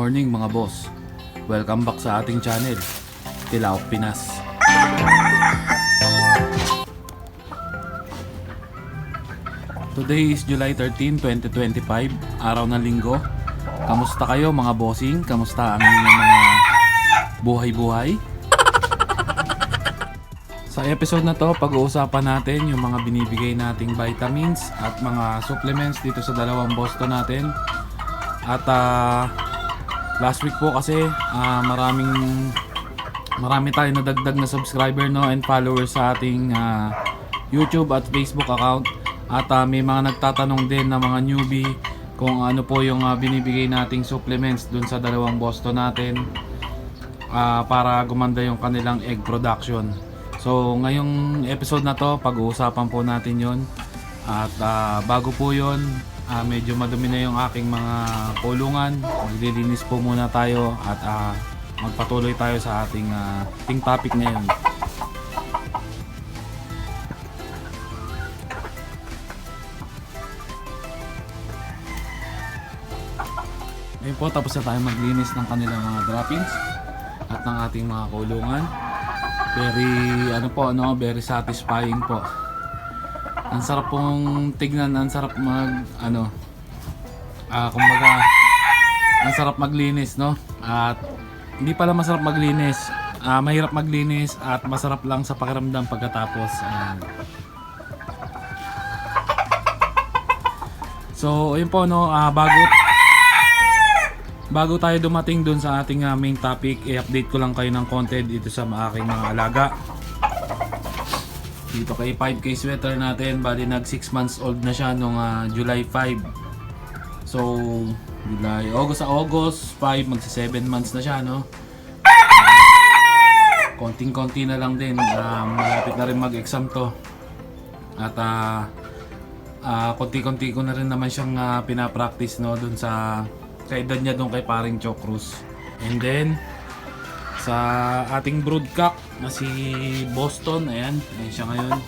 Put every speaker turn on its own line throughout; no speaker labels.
morning mga boss. Welcome back sa ating channel, Tilaok Pinas. Today is July 13, 2025, araw ng linggo. Kamusta kayo mga bossing? Kamusta ang inyong mga buhay-buhay? Sa episode na to, pag-uusapan natin yung mga binibigay nating vitamins at mga supplements dito sa dalawang boss to natin. At ah, last week po kasi ah, maraming marami tayong nadagdag na subscriber no and followers sa ating ah, YouTube at Facebook account. At ah, may mga nagtatanong din na mga newbie kung ano po yung ah, binibigay nating supplements dun sa dalawang boss to natin ah, para gumanda yung kanilang egg production. So, ngayong episode na to, pag-uusapan po natin yon At ah, bago po yon ah, medyo madumi na yung aking mga kulungan. Maglilinis po muna tayo at ah, magpatuloy tayo sa ating, ah, ating topic ngayon. Ngayon po, tapos na tayo maglinis ng kanilang mga droppings at ng ating mga kulungan. Very, ano po, ano, very satisfying po. Ang sarap pong tignan, ang sarap mag, ano, ah, kumbaga, ang sarap maglinis, no? At hindi pala masarap maglinis. Ah, mahirap maglinis at masarap lang sa pakiramdam pagkatapos. Ayan. So, ayun po, no, ah, bago Bago tayo dumating dun sa ating ah, main topic, i-update ko lang kayo ng konti dito sa aking mga alaga. Dito kay 5K sweater natin, bali nag 6 months old na siya nung ah, July 5. So, July, August sa August 5, magsa 7 months na siya, no? Konting-konti na lang din, ah, malapit na rin mag-exam to. At ah, ah, konti-konti ko na rin naman siyang ah, pinapractice no dun sa sa edad niya doon kay paring Choc Cruz. And then sa ating broodcock na si Boston, ayan, ayan siya ngayon.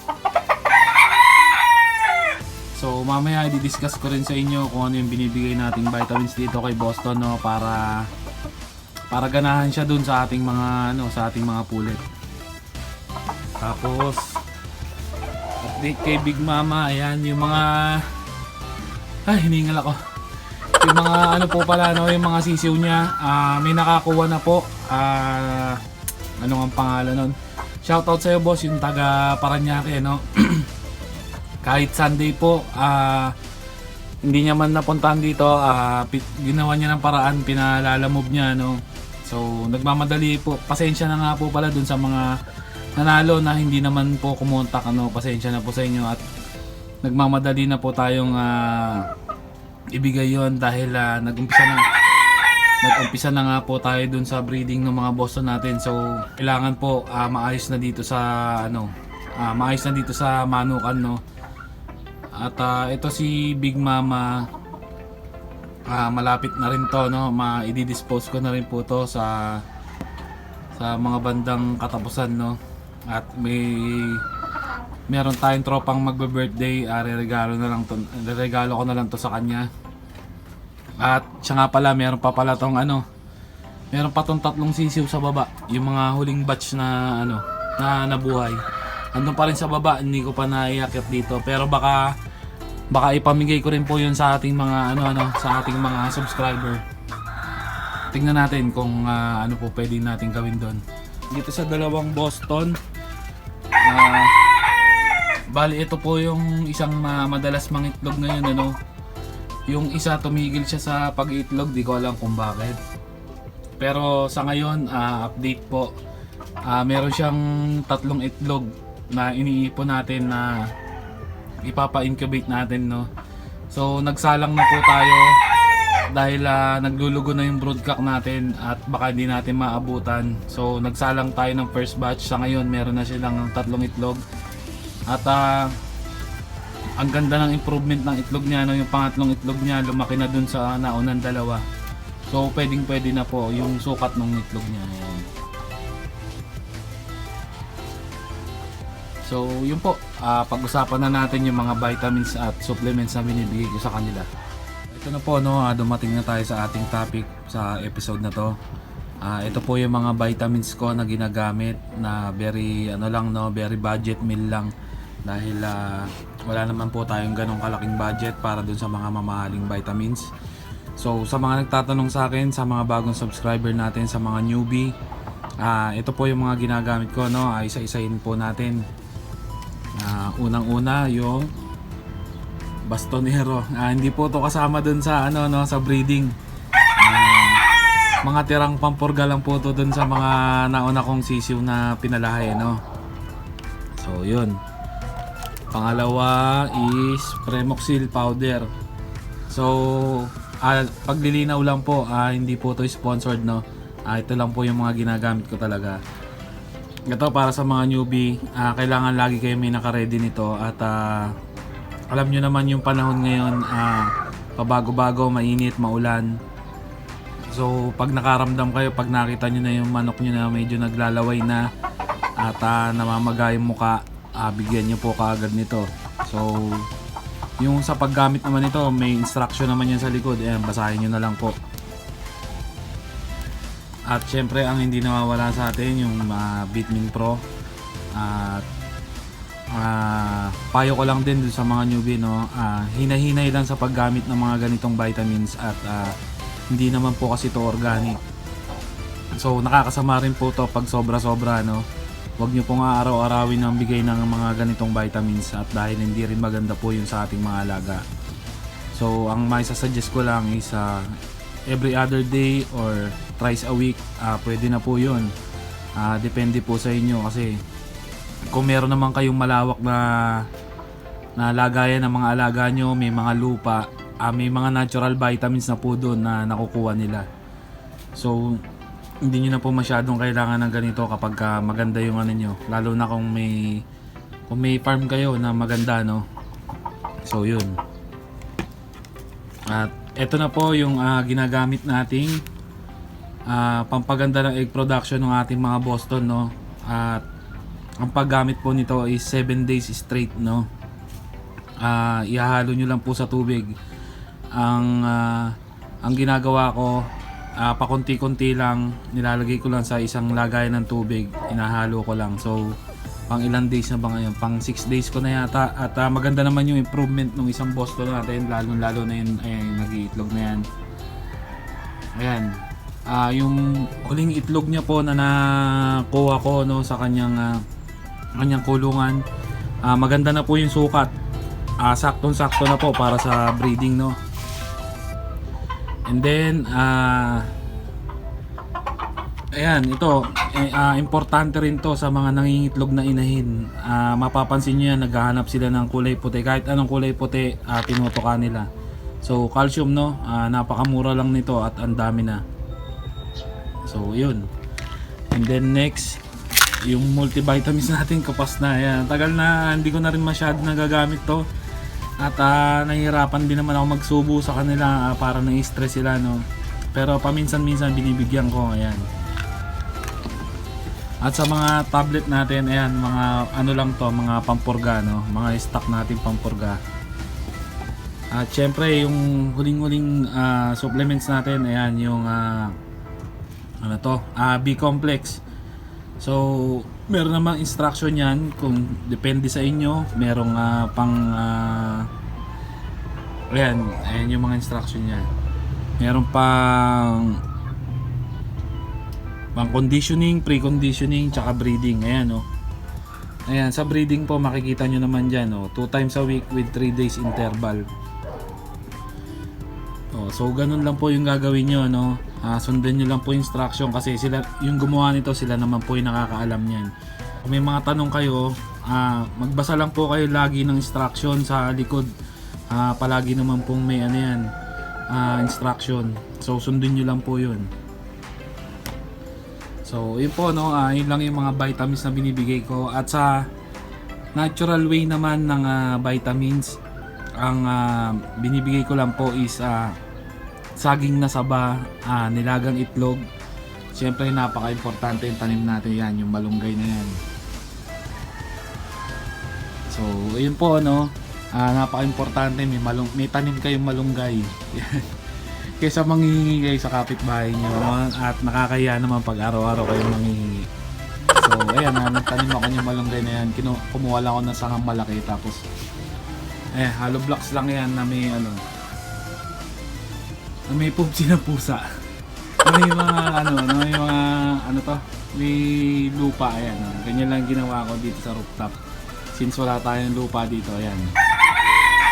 So mamaya i-discuss ko rin sa inyo kung ano yung binibigay nating vitamins dito kay Boston no para para ganahan siya dun sa ating mga ano sa ating mga pulet. Tapos update kay Big Mama, ayan yung mga ay hiningal ako yung mga ano po pala no, yung mga sisiw niya, ah, may nakakuha na po. Ah, ano ang pangalan nun? Shoutout sa iyo boss, yung taga Paranaque no. Kahit Sunday po, ah hindi niya man napuntahan dito, pi- ginawa niya ng paraan, pinalalamove niya no. So, nagmamadali po. Pasensya na nga po pala dun sa mga nanalo na hindi naman po kumontak ano. Pasensya na po sa inyo at nagmamadali na po tayong ah, ibigay yon dahil ah, nag-umpisa na nag-umpisa na nga po tayo dun sa breeding ng mga Boston natin. So, kailangan po ah, maayos na dito sa ano, ah, maayos na dito sa manukan no. At ah, ito si Big Mama ah, malapit na rin to no, ma-i-dispose ko na rin po to sa sa mga bandang katapusan no. At may meron tayong tropang magbe-birthday, uh, regalo na lang to, regalo ko na lang to sa kanya. At siya nga pala, meron pa pala tong ano, meron pa tong tatlong sisiw sa baba, yung mga huling batch na ano, na nabuhay. Andun pa rin sa baba, hindi ko pa naiakit dito, pero baka baka ipamigay ko rin po yun sa ating mga ano ano, sa ating mga subscriber. Tingnan natin kung ah, ano po pwede natin gawin doon. Dito sa dalawang Boston, ah, Bali, ito po yung isang ma- madalas mangitlog ngayon, ano. Yung isa tumigil siya sa pag-iitlog, di ko alam kung bakit. Pero sa ngayon, ah, update po. Ah, meron siyang tatlong itlog na iniipon natin na ipapa-incubate natin, no. So, nagsalang na po tayo dahil ah, naglulugo na yung broodcock natin at baka hindi natin maabutan. So, nagsalang tayo ng first batch. Sa ngayon, meron na silang tatlong itlog. At ah, ang ganda ng improvement ng itlog niya, no? yung pangatlong itlog niya lumaki na dun sa naunang dalawa. So pwedeng pwede na po yung sukat ng itlog niya. Ayan. So yun po, ah, pag-usapan na natin yung mga vitamins at supplements na binibigay ko sa kanila. Ito na po no, ah, dumating na tayo sa ating topic sa episode na to. Ah, ito po yung mga vitamins ko na ginagamit na very ano lang no, very budget meal lang dahil ah, wala naman po tayong ganong kalaking budget para dun sa mga mamahaling vitamins. So sa mga nagtatanong sa akin, sa mga bagong subscriber natin, sa mga newbie, ah, ito po yung mga ginagamit ko no, ah, isa-isahin po natin. Ah, unang-una yung bastonero. Ah, hindi po to kasama dun sa ano no sa breeding. Mga tirang pampurga lang po to dun sa mga nauna kong sisiw na pinalahay no. So yun. Pangalawa is Premoxil powder. So ah, paglilinaw lang po, ah, hindi po to sponsored no. Ah, ito lang po yung mga ginagamit ko talaga. Ito para sa mga newbie, ah, kailangan lagi kayo may naka-ready nito at ah, alam nyo naman yung panahon ngayon, ah, pabago-bago, mainit, maulan. So, pag nakaramdam kayo, pag nakita nyo na yung manok nyo na medyo naglalaway na at ah, namamaga yung muka, ah, bigyan nyo po kaagad nito. So, yung sa paggamit naman nito, may instruction naman yan sa likod. Ayan, basahin nyo na lang po. At syempre, ang hindi nawawala sa atin, yung uh, Bitmin Pro. At Ah, payo ko lang din sa mga newbie no. Ah, hinahinay lang sa paggamit ng mga ganitong vitamins at ah, hindi naman po kasi to organic. So nakakasama rin po to pag sobra-sobra no. Huwag niyo pong araw-arawin ang bigay ng mga ganitong vitamins at dahil hindi rin maganda po yun sa ating mga alaga. So ang may suggest ko lang is ah, every other day or thrice a week, ah, pwede na po yun. Ah, depende po sa inyo kasi kung meron naman kayong malawak na na lagayan ng mga alaga nyo, may mga lupa, ah, may mga natural vitamins na po doon na nakukuha nila. So, hindi nyo na po masyadong kailangan ng ganito kapag ka maganda yung ano nyo. Lalo na kung may kung may farm kayo na maganda, no? So, yun. At eto na po yung ah, ginagamit nating ah, pampaganda ng egg production ng ating mga Boston, no? At ang paggamit po nito is 7 days straight no Ah, ihahalo nyo lang po sa tubig ang ah, ang ginagawa ko ah, pakunti-kunti lang nilalagay ko lang sa isang lagayan ng tubig inahalo ko lang so pang ilang days na ba ngayon pang 6 days ko na yata at ah, maganda naman yung improvement ng isang Boston natin lalo lalo na yun ayan, nag-iitlog na yan ayan ah yung huling itlog niya po na nakuha ko no sa kanyang ah, kanyang kulungan. Ah, maganda na po yung sukat. Ah, saktong-sakto na po para sa breeding, no. And then, ah Ayan, ito, eh, ah, importante rin to sa mga nangingitlog na inahin. Ah, mapapansin nyo yan, naghahanap sila ng kulay puti. Kahit anong kulay puti, ah, tinutuka nila. So, calcium, no? Ah, napakamura lang nito at ang dami na. So, yun. And then next, yung multivitamins natin kapas na. Ayan, tagal na hindi ko na rin masyado nagagamit to. At ah, nahihirapan din naman ako magsubo sa kanila ah, para na-stress sila no. Pero paminsan-minsan binibigyan ko. Ayan. At sa mga tablet natin, ayan, mga ano lang to, mga pampurga no, mga stock natin pampurga. At syempre yung huling-huling ah, supplements natin, ayan, yung ah, ano to, ah, B-complex. So, meron namang instruction yan kung depende sa inyo. Merong ah, pang ah, ayan, ayan yung mga instruction niya. Meron pang pang conditioning, pre-conditioning, tsaka breeding. Ayan, oh. Ayan, sa breeding po makikita nyo naman dyan, oh. Two times a week with 3 days interval. So ganun lang po yung gagawin nyo, no? Ah, sundan nyo lang po instruction kasi sila, yung gumawa nito, sila naman po yung nakakaalam niyan. Kung may mga tanong kayo, ah, magbasa lang po kayo lagi ng instruction sa likod. Ah, palagi naman pong may ano yan, ah, instruction. So sundin nyo lang po yun. So, yun po, no? Ah, yun lang yung mga vitamins na binibigay ko. At sa natural way naman ng ah, vitamins, ang ah, binibigay ko lang po is ah, saging na saba, ah, nilagang itlog. Siyempre, napaka-importante yung tanim natin yan, yung malunggay na yan. So, ayun po, no? Ah, napaka-importante may malung may tanim kayong malunggay. Kaysa manghihingi kayo sa kapitbahay niyo at nakakahiya naman pag araw-araw kayong manghihingi. So, ayan na, nagtanim ako ng malunggay na yan. Kinu kumuha lang ako ng sangang malaki tapos eh, hollow blocks lang yan na may ano na may pupsi na pusa. May mga ano, na may mga ano to, may lupa ayan. ah. Ganyan lang ginawa ko dito sa rooftop. Since wala tayong lupa dito, ayan.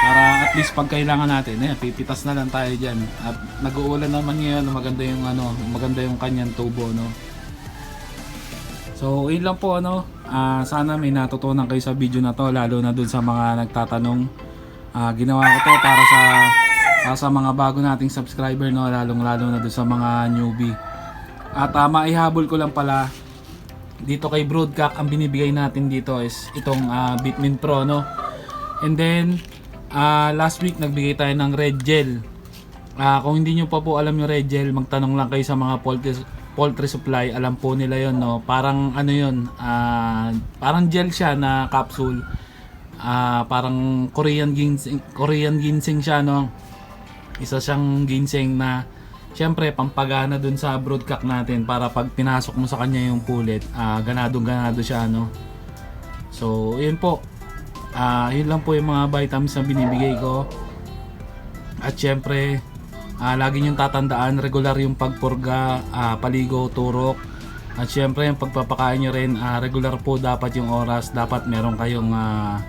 Para at least pag kailangan natin, ayan, pipitas na lang tayo diyan. At nag-uulan naman ngayon, maganda yung ano, maganda yung kanyang tubo, no. So, yun lang po ano. Ah, sana may natutunan kayo sa video na to lalo na dun sa mga nagtatanong. Ah, ginawa ko to para sa para sa mga bago nating subscriber no, lalong lalo na dun sa mga newbie. At uh, maihabol ko lang pala dito kay Broadcock ang binibigay natin dito is itong ah, Bitmin Pro no. And then ah, last week nagbigay tayo ng red gel. Ah, kung hindi nyo pa po alam yung red gel, magtanong lang kayo sa mga poultry, poultry supply. Alam po nila yon no. Parang ano yon ah, parang gel siya na capsule. Ah, parang Korean ginseng, Korean ginseng siya no. Isa siyang ginseng na Siyempre, pampagana dun sa broadcock natin para pag pinasok mo sa kanya yung pulit, ah ganadong ganado siya, no? So, yun po. Ah, yun lang po yung mga vitamins na binibigay ko. At syempre, ah, lagi niyong tatandaan, regular yung pagpurga, ah, paligo, turok. At syempre, yung pagpapakain niyo rin, ah, regular po dapat yung oras. Dapat meron kayong ah,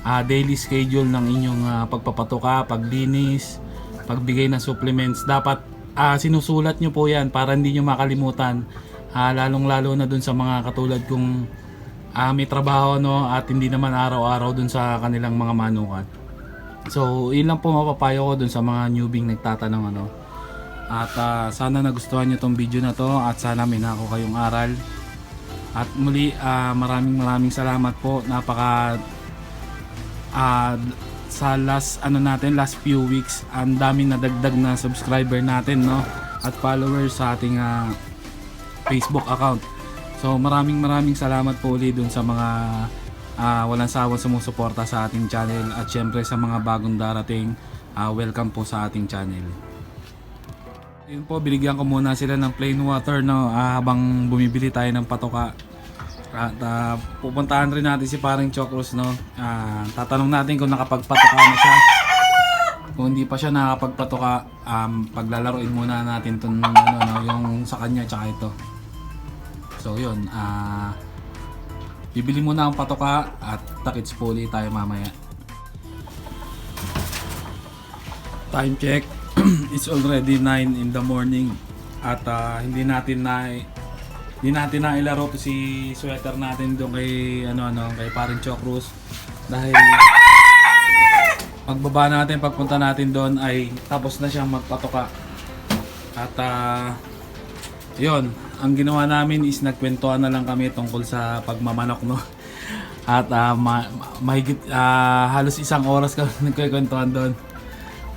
ah, daily schedule ng inyong ah, pagpapatuka, paglinis, pagbigay ng supplements. Dapat ah, sinusulat nyo po yan para hindi nyo makalimutan. Ah, lalong-lalo na dun sa mga katulad kong ah, may trabaho no at hindi naman araw-araw dun sa kanilang mga manukat. So, yun lang po mapapayo ko dun sa mga newbie nagtatanong ano. At ah, sana nagustuhan nyo tong video na to at sana may nako kayong aral. At muli, ah, maraming maraming salamat po. Napaka ah, sa last ano natin last few weeks ang daming nadagdag na subscriber natin no at followers sa ating ah, Facebook account. So maraming maraming salamat po ulit dun sa mga ah, walang sawang sumusuporta sa ating channel at syempre sa mga bagong darating ah, welcome po sa ating channel. Yun po, binigyan ko muna sila ng plain water no, ah, habang bumibili tayo ng patoka. At ah, pupuntahan rin natin si paring Chocros no. Ah, tatanong natin kung nakapagpatoka na siya. Kung hindi pa siya nakapagpatoka, um, paglalaroin muna natin tong ano, no, yung sa kanya tsaka ito. So yun, ah bibili muna ang patoka at takits po ulit tayo mamaya. Time check. It's already 9 in the morning at ah, hindi natin na hindi natin na ilaro to si sweater natin doon kay ano ano kay Paring Chocruz dahil pagbaba natin pagpunta natin doon ay tapos na siyang magpatoka at ah, yun ang ginawa namin is nagkwentuhan na lang kami tungkol sa pagmamanok no? At ah, ma- ma- mahigit ah, halos isang oras kami nagkwentuhan doon.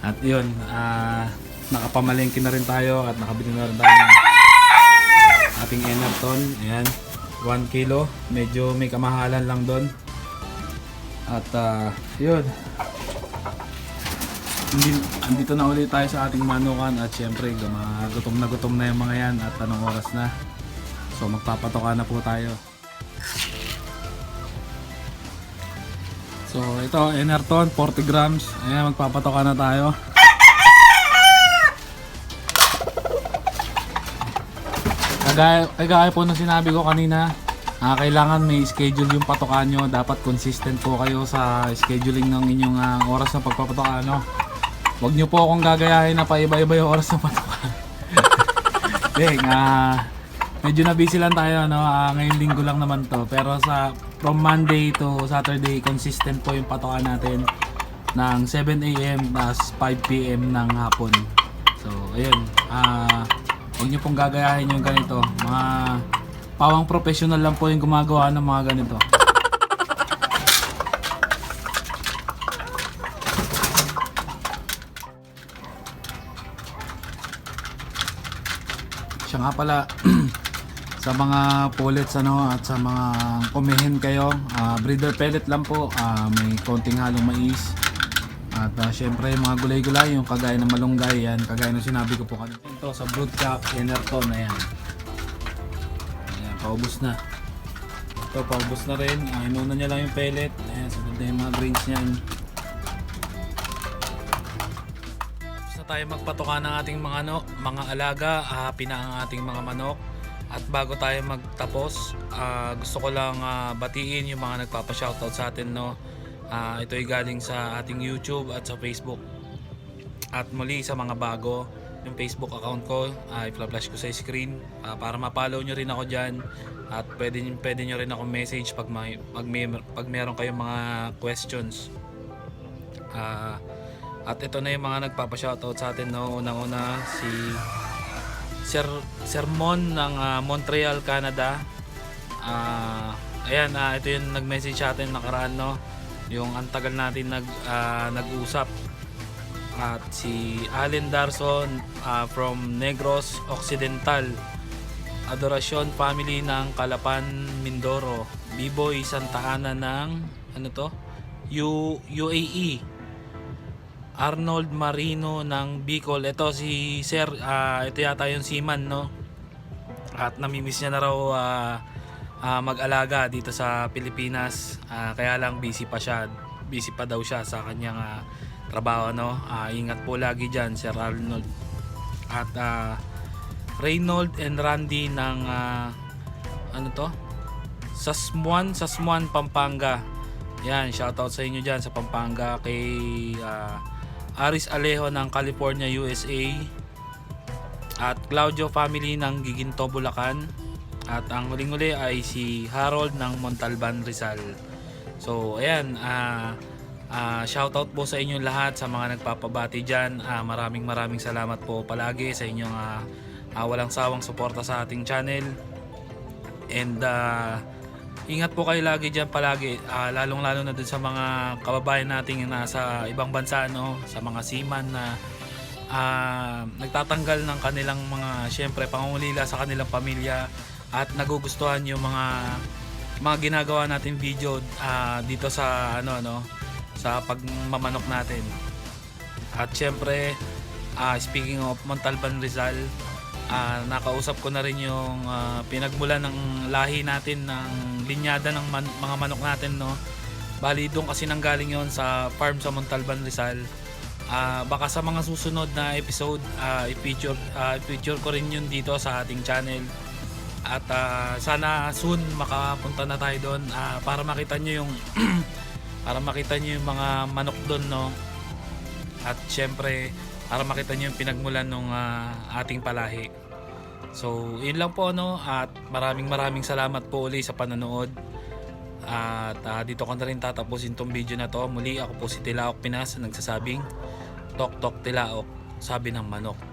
At yun ah, nakapamalengke na rin tayo at nakabili na rin tayo ating Enerton. Ayan. 1 kilo. Medyo may kamahalan lang doon. At ah, yun. Andito na ulit tayo sa ating manukan at syempre gutom na gutom na yung mga yan at anong oras na. So magpapatoka na po tayo. So ito Enerton 40 grams. Ayan magpapatoka na tayo. Kagaya, kagaya po ng sinabi ko kanina, ah, kailangan may schedule yung patokan nyo. Dapat consistent po kayo sa scheduling ng inyong ah, oras ng pagpapatoka. No? Huwag nyo po akong gagayahin na paiba-iba yung oras ng patoka. Deng, ah, medyo na busy lang tayo. No? Ah, ngayong linggo lang naman to. Pero sa from Monday to Saturday, consistent po yung patoka natin ng 7 a.m. tas 5 p.m. ng hapon. So, ayun. Ah, huwag niyo pong gagayahin yung ganito. Mga pawang professional lang po yung gumagawa ng mga ganito. Siya nga pala, sa mga pullets ano at sa mga kumihin kayo ah, breeder pellet lang po ah, may konting halong mais at ah, syempre yung mga gulay-gulay yung kagaya ng malunggay yan kagaya ng sinabi ko po kanina. Ito sa broodcock enerton na yan ayan. Paubos na. Ito paubos na rin. Ah, inuna niya lang yung pellet. Ayan sunod na yung mga grains niyan. Tapos na tayo magpatuka ng ating mga ano, mga alaga, happy na ang ating mga manok. At bago tayo magtapos, ah, gusto ko lang ah, batiin yung mga nagpapa-shoutout sa atin no. Ah, ito ay galing sa ating YouTube at sa Facebook. At muli sa mga bago, yung Facebook account ko, ay flash ko sa screen ah, para ma-follow nyo rin ako diyan. At pwede, pwede nyo rin ako message pag may, pag, may, pag meron kayong mga questions. Ah, at ito na yung mga nagpapa-shoutout sa atin no. Unang-una si Sir Sermon ng ah, Montreal, Canada. Ah, ayan, ah, ito yung nag-message sa atin nakaraan no. Yung antagal natin nag ah, nag-usap. At si Allen Darson ah, from Negros Occidental. Adoracion family ng Kalapan, Mindoro. B-boy Santa Ana ng ano to? U UAE. Arnold Marino ng Bicol. Ito si Sir, ah, ito yata yung seaman, no? At namimiss niya na raw ah, ah, mag-alaga dito sa Pilipinas. Ah, kaya lang busy pa siya. Busy pa daw siya sa kanyang ah, trabaho, no? Ah, ingat po lagi dyan, Sir Arnold. At ah, Reynold and Randy ng ah, ano to? Sasmuan, Sasmuan, Pampanga. Yan, shoutout sa inyo dyan sa Pampanga kay ah, Aris Alejo ng California, USA. At Claudio family ng Giginto, Bulacan. At ang huling-huli ay si Harold ng Montalban, Rizal. So, ayan, ah ah, shoutout po sa inyong lahat sa mga nagpapabati dyan. Ah, maraming maraming salamat po palagi sa inyong ah, ah, walang sawang suporta sa ating channel. And ah, ingat po kayo lagi dyan palagi, Ah, lalong-lalo na dun sa mga kababayan nating nasa ibang bansa, no? sa mga seaman na ah, nagtatanggal ng kanilang mga, syempre, pangungulila sa kanilang pamilya at nagugustuhan yung mga mga ginagawa natin video ah, dito sa ano no sa pagmamanok natin. At syempre, ah, speaking of Montalban Rizal, ah, nakausap ko na rin yung ah, pinagmulan ng lahi natin ng linyada ng man- mga manok natin no. Bali doon kasi nanggaling yon sa farm sa Montalban Rizal. Ah, baka sa mga susunod na episode, ah, i-feature ah, i-feature ko rin yun dito sa ating channel. At ah, sana soon makapunta na tayo doon ah, para makita nyo yung para makita nyo yung mga manok doon no. At syempre para makita nyo yung pinagmulan ng ating palahi. So, yun lang po no at maraming maraming salamat po uli sa panonood. At ah, dito ko na rin tatapusin tong video na to. Muli ako po si Tilaok Pinas na nagsasabing Tok Tok Tilaok, sabi ng manok.